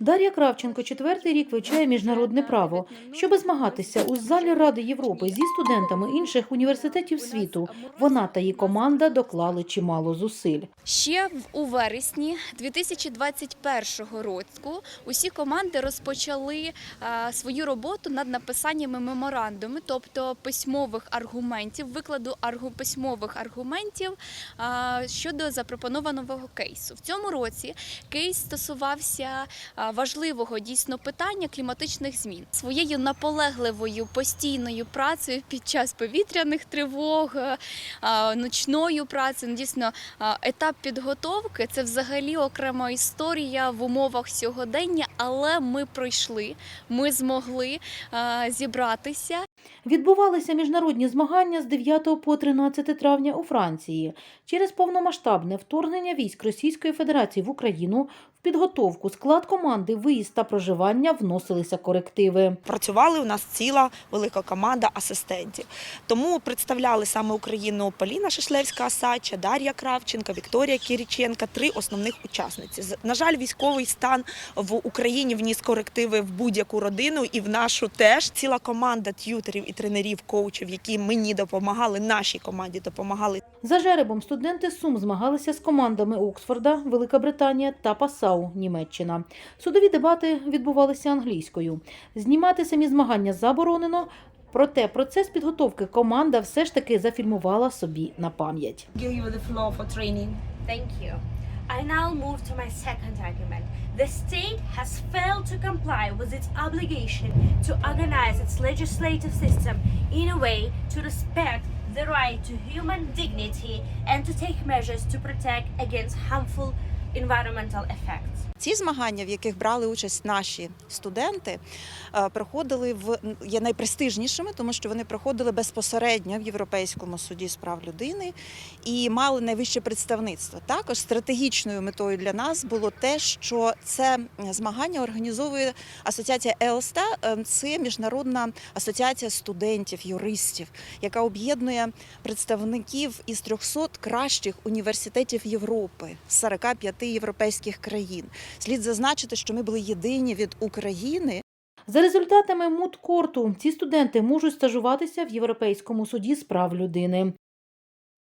Дар'я Кравченко четвертий рік вивчає міжнародне право. Щоби змагатися у залі Ради Європи зі студентами інших університетів світу, вона та її команда доклали чимало зусиль. Ще в- у вересні 2021 року усі команди розпочали свою роботу над написаннями меморандумів, тобто письмових аргументів, викладу аргу, письмових аргументів щодо запропонованого кейсу. В цьому році кейс стосувався а, важливого дійсно питання кліматичних змін. Своєю наполегливою постійною працею під час повітряних тривог, ночною працею, ну, дійсно етап підготовки це взагалі окрема історія в умовах сьогодення, але ми пройшли, ми змогли зібратися Відбувалися міжнародні змагання з 9 по 13 травня у Франції. Через повномасштабне вторгнення військ Російської Федерації в Україну в підготовку склад команди, виїзд та проживання вносилися корективи. Працювали у нас ціла велика команда асистентів. Тому представляли саме Україну Поліна Шишлевська Асача, Дар'я Кравченка, Вікторія Кіріченка три основних учасниці. На жаль, військовий стан в Україні вніс корективи в будь-яку родину і в нашу теж ціла команда т'ютерів і тренерів, коучів, які мені допомагали, нашій команді допомагали. За жеребом студенти Сум змагалися з командами Оксфорда, Велика Британія та Пасау, Німеччина. Судові дебати відбувалися англійською. Знімати самі змагання заборонено. Проте процес підготовки команда все ж таки зафільмувала собі на пам'ять. give you the floor for training. Thank you. I now move to my second argument. The state has failed to comply with its obligation to organize its legislative system in a way to respect the right to human dignity and to take measures to protect against harmful environmental effects. Ці змагання, в яких брали участь наші студенти, е, проходили в є найпрестижнішими, тому що вони проходили безпосередньо в Європейському суді з прав людини і мали найвище представництво. Також стратегічною метою для нас було те, що це змагання організовує асоціація ЕЛСТА. Е, Це міжнародна асоціація студентів, юристів, яка об'єднує представників із 300 кращих університетів Європи з 45 європейських країн. Слід зазначити, що ми були єдині від України. За результатами мудкорту ці студенти можуть стажуватися в Європейському суді з прав людини.